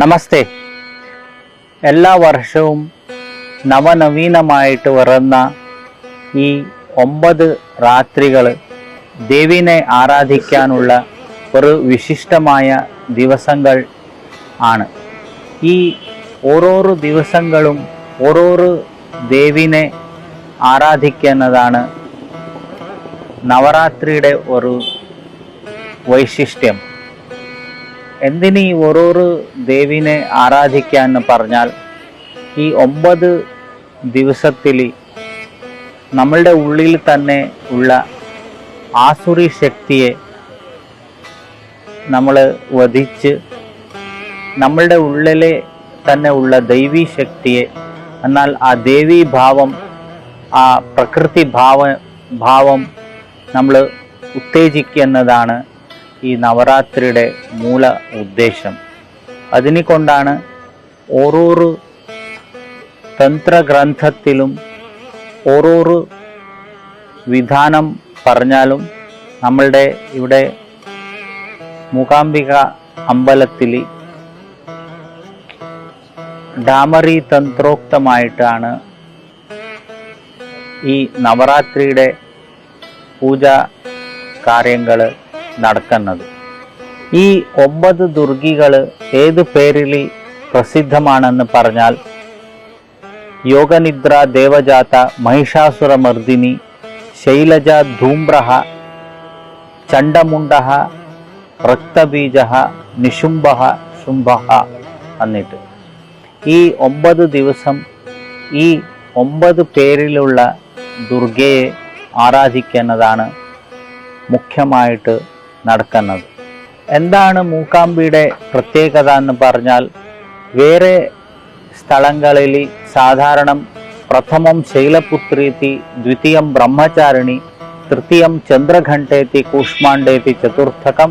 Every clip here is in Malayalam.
നമസ്തേ. എല്ലാ വർഷവും നവനവീനമായിട്ട് വരുന്ന ഈ ഒമ്പത് രാത്രികൾ ദേവിനെ ആരാധിക്കാനുള്ള ഒരു വിശിഷ്ടമായ ദിവസങ്ങൾ ആണ്. ഈ ഓരോരോ ദിവസങ്ങളും ഓരോരോ ദേവിനെ ആരാധിക്കുന്നതാണ് നവരാത്രിയുടെ ഒരു വൈശിഷ്ട്യം. എന്തിന് ഈ ഓരോ ദേവിനെ ആരാധിക്കുക എന്ന് പറഞ്ഞാൽ ഈ ഒമ്പത് ദിവസത്തിൽ നമ്മളുടെ ഉള്ളിൽ തന്നെ ഉള്ള ആസുരി ശക്തിയെ നമ്മൾ വധിച്ച് നമ്മളുടെ ഉള്ളിലെ തന്നെ ഉള്ള ദൈവീ ശക്തിയെ എന്നാൽ ആ ദേവീ ഭാവം ആ പ്രകൃതി ഭാവ ഭാവം നമ്മൾ ഉത്തേജിക്കുന്നതാണ് ഈ നവരാത്രിയുടെ മൂല ഉദ്ദേശം. അതിനെ കൊണ്ടാണ് തന്ത്രഗ്രന്ഥത്തിലും ഓരോ വിധാനം പറഞ്ഞാലും നമ്മളുടെ ഇവിടെ മൂകാംബിക അമ്പലത്തിൽ ഡാമറി തന്ത്രോക്തമായിട്ടാണ് ഈ നവരാത്രിയുടെ പൂജ കാര്യങ്ങൾ നടക്കുന്നത്. ഈ ഒമ്പത് ദുർഗികൾ ഏത് പേരിൽ പ്രസിദ്ധമാണെന്ന് പറഞ്ഞാൽ യോഗനിദ്ര ദേവജാത മഹിഷാസുരമർദിനി ശൈലജ ധൂമ്രഹ ചണ്ടമുണ്ട രക്തബീജ നിശുംഭ ശുംഭ എന്നിട്ട്. ഈ ഒമ്പത് ദിവസം ഈ ഒമ്പത് പേരിലുള്ള ദുർഗയെ ആരാധിക്കുന്നതാണ് മുഖ്യമായിട്ട് നടക്കുന്നത്. എന്താണ് മൂക്കാമ്പിയുടെ പ്രത്യേകത എന്ന് പറഞ്ഞാൽ വേറെ സ്ഥലങ്ങളിൽ സാധാരണ പ്രഥമം ശൈലപുത്രീതി ദ്വിതീയം ബ്രഹ്മചാരിണി തൃതീയം ചന്ദ്രഘണ്ടേതി കൂഷ്മാണ്ഡേതി ചതുർത്ഥകം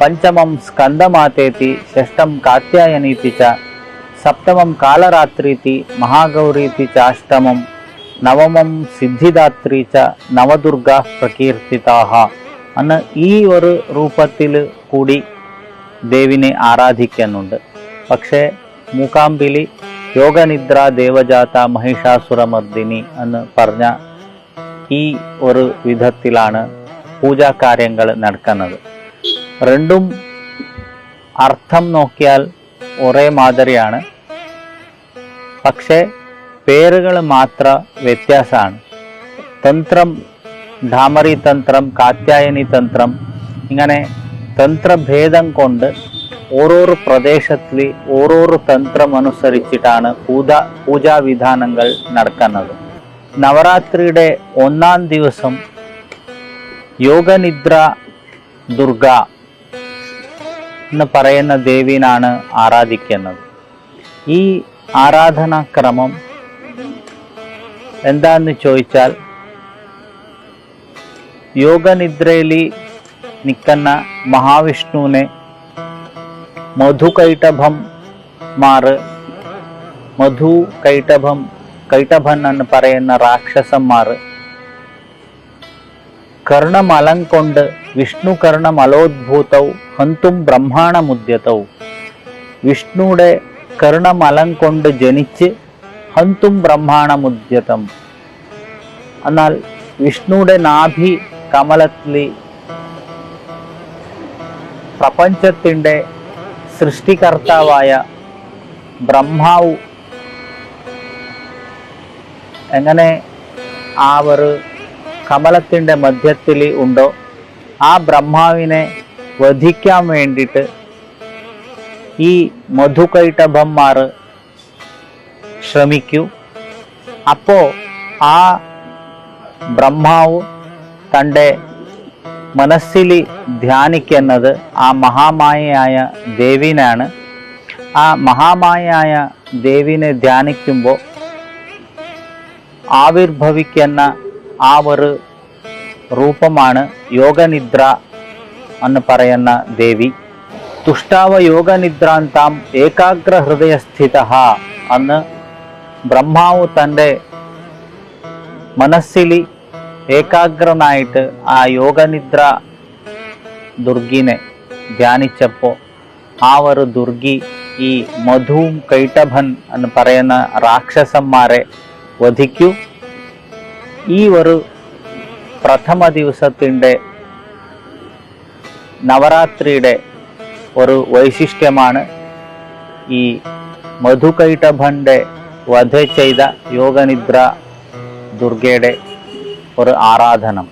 പഞ്ചമം സ്കന്ദമാതേതി ഷഷ്ടം കാത്യായനീതി ച സപ്തമം കാലരാത്രീതി മഹാഗൗരീതി ചാഷ്ടമം നവമം സിദ്ധിദാത്രി ച നവദുർഗ പ്രകീർത്തിതാഹ. അന്ന് ഈ ഒരു രൂപത്തിൽ കൂടി ദേവിനെ ആരാധിക്കുന്നുണ്ട് പക്ഷേ മൂക്കാമ്പിലി യോഗനിദ്ര ദേവജാത മഹിഷാസുരമർദിനി എന്ന് പറഞ്ഞ ഈ ഒരു വിധത്തിലാണ് പൂജാ കാര്യങ്ങൾ നടക്കുന്നത്. രണ്ടും അർത്ഥം നോക്കിയാൽ ഒരേ മാതിരിയാണ്. പക്ഷേ പേരുകൾ മാത്രം വ്യത്യാസമാണ്. തന്ത്രം ധാമറി തന്ത്രം കാത്യായനി തന്ത്രം ഇങ്ങനെ തന്ത്രഭേദം കൊണ്ട് ഓരോരോ പ്രദേശത്തിൽ ഓരോരോ തന്ത്രം അനുസരിച്ചിട്ടാണ് പൂജ പൂജാവിധാനങ്ങൾ നടക്കുന്നത്. നവരാത്രിയുടെ ഒന്നാം ദിവസം യോഗനിദ്ര ദുർഗ എന്ന് പറയുന്ന ദേവീനാണ് ആരാധിക്കുന്നത്. ഈ ആരാധനാക്രമം എന്താന്ന് ചോദിച്ചാൽ യോഗനിദ്രയിൽ നിൽക്കുന്ന മഹാവിഷ്ണുവിനെ മധുകൈട്ടഭം മാറ് മധു കൈട്ടഭം കൈട്ടഭൻ എന്ന് പറയുന്ന രാക്ഷസന്മാർ കർണമലം കൊണ്ട് വിഷ്ണു കർണമലോദ്ഭൂതൗ ഹന്തും ബ്രഹ്മാണമുദ്യതൗ വിഷ്ണുയുടെ കർണമലം കൊണ്ട് ജനിച്ച് ഹന്തും ബ്രഹ്മാണമുദ്യതം എന്നാൽ വിഷ്ണുയുടെ നാഭി കമലത്തിൽ പ്രപഞ്ചത്തിന്റെ സൃഷ്ടികർത്താവായ ബ്രഹ്മാവ് എങ്ങനെ ആ കമലത്തിന്റെ മധ്യത്തിൽ ഉണ്ടോ ആ ബ്രഹ്മാവിനെ വധിക്കാൻ വേണ്ടിയിട്ട് ഈ മധുകൈട്ടഭന്മാർ ശ്രമിക്കൂ. അപ്പോൾ ആ ബ്രഹ്മാവ് തന്റെ മനസ്സിൽ ധ്യാനിക്കുന്നത് ആ മഹാമായയായ ദേവിനാണ്. ആ മഹാമായയായ ദേവിനെ ധ്യാനിക്കുമ്പോൾ ആവിർഭവിക്കുന്ന ആ ഒരു രൂപമാണ് യോഗനിദ്ര എന്ന് പറയുന്ന ദേവി. തുഷ്ടാവ യോഗനിദ്രാന്താം ഏകാഗ്ര ഹൃദയസ്ഥിത അന്ന് ബ്രഹ്മാവ് തന്റെ മനസ്സിൽ ഏകാഗ്രനായിട്ട് ആ യോഗനിദ്ര ദുർഗിനെ ധ്യാനിച്ചപ്പോൾ ആ ഒരു ദുർഗി ഈ മധുവും കൈട്ടഭൻ എന്ന് പറയുന്ന രാക്ഷസന്മാരെ വധിക്കൂ. ഈ ഒരു പ്രഥമ ദിവസത്തിന്റെ നവരാത്രിയുടെ ഒരു വൈശിഷ്ട്യമാണ് ഈ മധുകൈട്ടഭന്റെ വധ ചെയ്ത യോഗനിദ്ര ദുർഗയുടെ ഒരു ആരാധനം.